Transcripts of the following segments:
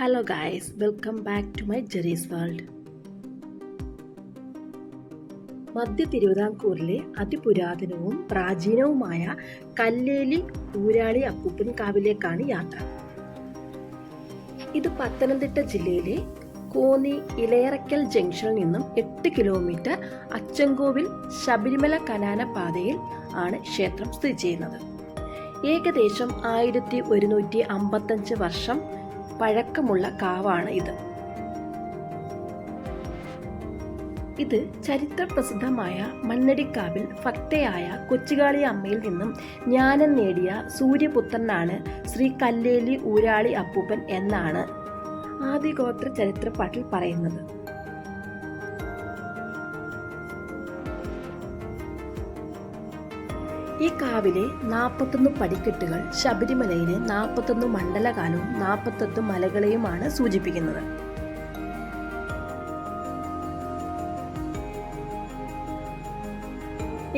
Hello guys welcome back to my Jerry's world മധ്യ തിരുവിതാംകൂറിലെ അതിപുരാതനവും പ്രാചീനവുമായ കല്ലേലി ഊരാളി അപ്പൂപ്പൻ കാവിലേക്കാണ് യാത്ര. ഇത് പത്തനംതിട്ട ജില്ലയിലെ കോന്നി ഇലയറക്കൽ ജംഗ്ഷനിൽ നിന്നും എട്ട് കിലോമീറ്റർ അച്ചൻകോവിൽ ശബരിമല കനാന പാതയിൽ ആണ് ക്ഷേത്രം സ്ഥിതി ചെയ്യുന്നത്. ഏകദേശം ആയിരത്തി ഒരുന്നൂറ്റി അമ്പത്തഞ്ച് വർഷം പഴക്കമുള്ള കാവാണ് ഇത്. ഇത് ചരിത്രപ്രസിദ്ധമായ മണ്ണടിക്കാവിൽ ഭക്തയായ കൊച്ചുകാളി അമ്മയിൽ നിന്നും ജ്ഞാനം നേടിയ സൂര്യപുത്രനാണ് ശ്രീ കല്ലേലി ഊരാളി അപ്പൂപ്പൻ എന്നാണ് ആദിഗോത്ര ചരിത്രപ്പാട്ടിൽ പറയുന്നത്. ഈ കാവിലെ നാൽപ്പത്തൊന്ന് പടിക്കെട്ടുകൾ ശബരിമലയിലെ നാൽപ്പത്തൊന്ന് മണ്ഡലകാലവും നാൽപ്പത്തൊന്ന് മലകളെയുമാണ് സൂചിപ്പിക്കുന്നത്.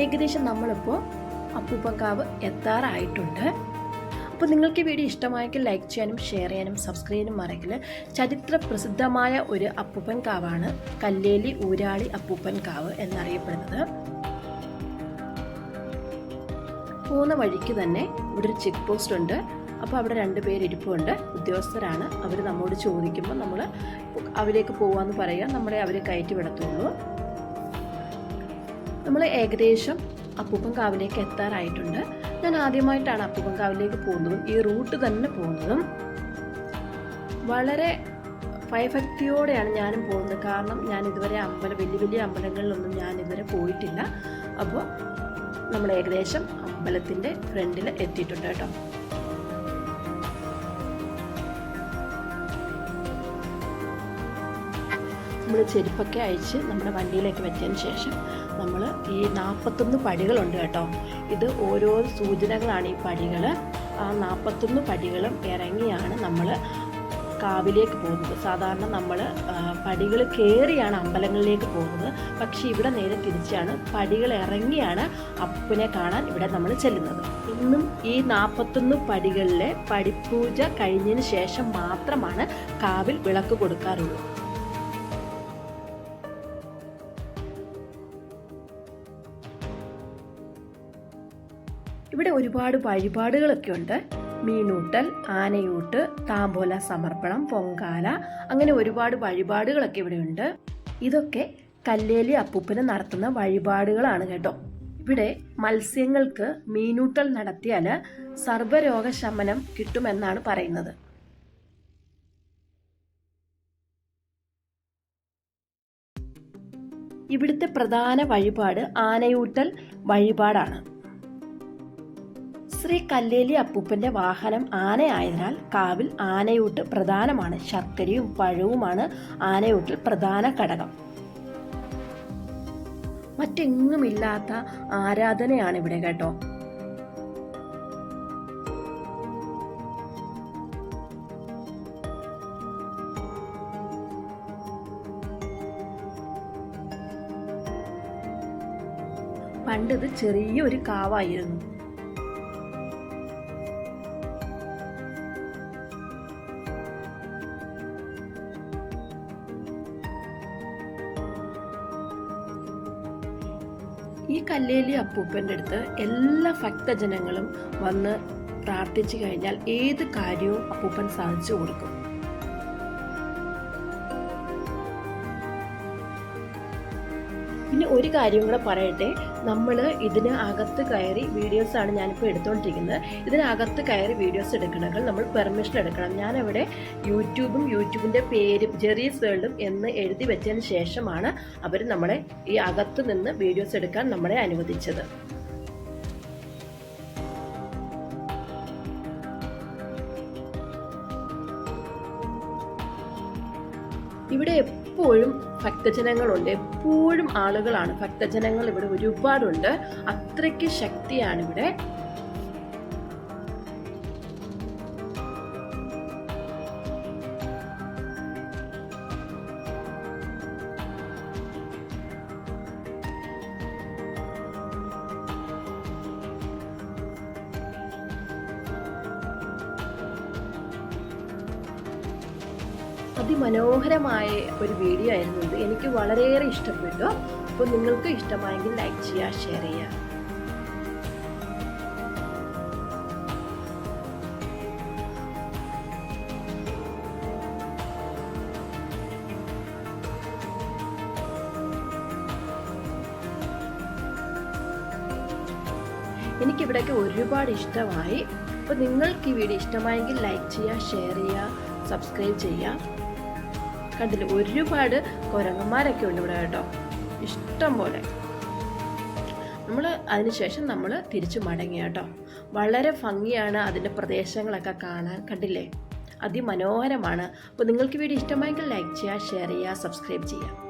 ഏകദേശം നമ്മളിപ്പോൾ അപ്പൂപ്പക്കാവ് എത്താറായിട്ടുണ്ട്. അപ്പോൾ നിങ്ങൾക്ക് വീഡിയോ ഇഷ്ടമായെങ്കിൽ ലൈക്ക് ചെയ്യാനും ഷെയർ ചെയ്യാനും സബ്സ്ക്രൈബ് ചെയ്യാനും മറക്കില്ല. ചരിത്ര പ്രസിദ്ധമായ ഒരു അപ്പൂപ്പൻ കാവാണ് കല്ലേലി ഊരാളി അപ്പൂപ്പൻ കാവ് എന്നറിയപ്പെടുന്നത്. പോകുന്ന വഴിക്ക് തന്നെ ഇവിടെ ഒരു ചെക്ക് പോസ്റ്റ് ഉണ്ട്. അപ്പോൾ അവിടെ രണ്ട് പേര് ഇരിപ്പുണ്ട്. ഉദ്യോഗസ്ഥരാണ്. അവർ നമ്മോട് ചോദിക്കുമ്പോൾ നമ്മൾ അവരേക്ക് പോകാമെന്ന് പറയുക നമ്മളെ അവർ കയറ്റി വിടത്തുള്ളൂ. നമ്മൾ ഏകദേശം അപ്പൂപ്പൻ കാവിലേക്ക് എത്താറായിട്ടുണ്ട്. ഞാൻ ആദ്യമായിട്ടാണ് അപ്പൂപ്പൻ കാവിലേക്ക് പോകുന്നതും. ഈ റൂട്ട് തന്നെ പോകുന്നതും. വളരെ ഭയഭക്തിയോടെയാണ് ഞാനും പോകുന്നത്. കാരണം ഞാൻ ഇതുവരെ അമ്പലം വലിയ വലിയ അമ്പലങ്ങളിലൊന്നും ഞാൻ ഇതുവരെ പോയിട്ടില്ല. അപ്പോൾ നമ്മൾ ഏകദേശം അമ്പലത്തിന്റെ ഫ്രണ്ടിൽ എത്തിയിട്ടുണ്ട് കേട്ടോ. നമ്മൾ ചെരുപ്പൊക്കെ അയച്ച് നമ്മുടെ വണ്ടിയിലേക്ക് വെച്ചതിന് ശേഷം നമ്മൾ ഈ നാൽപ്പത്തൊന്ന് പടികളുണ്ട് കേട്ടോ. ഇത് ഓരോ സൂചനകളാണ് ഈ പടികൾ ആ നാൽപ്പത്തൊന്ന് പടികളും ഇറങ്ങിയാണ് നമ്മൾ കാവിലേക്ക് പോകുന്നത്. സാധാരണ നമ്മൾ പടികൾ കയറിയാണ് അമ്പലങ്ങളിലേക്ക് പോകുന്നത്. പക്ഷേ ഇവിടെ നേരെ തിരിച്ചാണ് പടികൾ ഇറങ്ങിയാണ് അപ്പനെ കാണാൻ ഇവിടെ നമ്മൾ ചെല്ലുന്നത്. ഇന്നും ഈ നാൽപ്പത്തൊന്ന് പടികളിലെ പടിപ്പൂജ കഴിഞ്ഞതിന് ശേഷം മാത്രമാണ് കാവിൽ വിളക്ക് കൊടുക്കാറുള്ളൂ ഇവിടെ ഒരുപാട് വഴിപാടുകളൊക്കെ ഉണ്ട്. മീനൂട്ടൽ ആനയൂട്ട് താമ്പോല സമർപ്പണം പൊങ്കാല അങ്ങനെ ഒരുപാട് വഴിപാടുകളൊക്കെ ഇവിടെയുണ്ട്. ഇതൊക്കെ കല്ലേലി അപ്പൂപ്പന് നടത്തുന്ന വഴിപാടുകളാണ് കേട്ടോ. ഇവിടെ മത്സ്യങ്ങൾക്ക് മീനൂട്ടൽ നടത്തിയാൽ സർവരോഗശമനം കിട്ടുമെന്നാണ് പറയുന്നത്. ഇവിടുത്തെ പ്രധാന വഴിപാട് ആനയൂട്ടൽ വഴിപാടാണ്. ശ്രീ കല്ലേലി അപ്പൂപ്പന്റെ വാഹനം ആനയായതിനാൽ കാവിൽ ആനയൂട്ട് പ്രധാനമാണ്. ശർക്കരയും പഴവുമാണ് ആനയൂട്ടിൽ പ്രധാന ഘടകം. മറ്റെങ്ങുമില്ലാത്ത ആരാധനയാണ് ഇവിടെ കേട്ടോ. പണ്ടിത് ചെറിയൊരു കാവായിരുന്നു. ഈ കല്ലേലി അപ്പൂപ്പന്റെ അടുത്ത് എല്ലാ ഭക്തജനങ്ങളും വന്ന് പ്രാർത്ഥിച്ചു കഴിഞ്ഞാൽ ഏത് കാര്യവും അപ്പൂപ്പൻ സാധിച്ചു കൊടുക്കും. പിന്നെ ഒരു കാര്യം കൂടെ പറയട്ടെ. നമ്മൾ ഇതിന് അകത്ത് കയറി വീഡിയോസാണ് ഞാനിപ്പോൾ എടുത്തുകൊണ്ടിരിക്കുന്നത് ഇതിനകത്ത് കയറി വീഡിയോസ് എടുക്കണമെങ്കിൽ നമ്മൾ പെർമിഷൻ എടുക്കണം. ഞാനവിടെ യൂട്യൂബും യൂട്യൂബിന്റെ പേരും ജെറീസ് വേൾഡും എന്ന് എഴുതി വെച്ചതിന് ശേഷമാണ് അവർ നമ്മളെ ഈ അകത്ത് നിന്ന് വീഡിയോസ് എടുക്കാൻ നമ്മളെ അനുവദിച്ചത്. ഇവിടെ എപ്പോഴും ഭക്തജനങ്ങളുണ്ട്. എപ്പോഴും ആളുകളാണ്. ഭക്തജനങ്ങൾ ഇവിടെ ഒരുപാടുണ്ട്. അത്രയ്ക്ക് ശക്തിയാണ് ഇവിടെ അതിമനോഹരമായ ഒരു വീഡിയോ ആയിരുന്നു ഇത്. എനിക്ക് വളരെയേറെ ഇഷ്ടപ്പെട്ടു. അപ്പോൾ നിങ്ങൾക്ക് ഇഷ്ടമായെങ്കിൽ ലൈക്ക് ചെയ്യുക ഷെയർ ചെയ്യുക. എനിക്കിവിടെയൊക്കെ ഒരുപാട് ഇഷ്ടമായി. അപ്പോൾ നിങ്ങൾക്ക് ഈ വീഡിയോ ഇഷ്ടമായെങ്കിൽ ലൈക്ക് ചെയ്യുക ഷെയർ ചെയ്യുക സബ്സ്ക്രൈബ് ചെയ്യുക. കണ്ടില്ലേ? ഒരുപാട് കുരങ്ങന്മാരൊക്കെ ഉണ്ട് ഇവിടെ കേട്ടോ. ഇഷ്ടം പോലെ. നമ്മൾ അതിനുശേഷം നമ്മൾ തിരിച്ചു മടങ്ങി കേട്ടോ. വളരെ ഭംഗിയാണ് അതിന്റെ പ്രദേശങ്ങളൊക്കെ കാണാൻ. കണ്ടില്ലേ? അതിമനോഹരമാണ്. അപ്പോൾ നിങ്ങൾക്ക് വീഡിയോ ഇഷ്ടമായെങ്കിൽ ലൈക്ക് ചെയ്യുക ഷെയർ ചെയ്യുക സബ്സ്ക്രൈബ് ചെയ്യുക.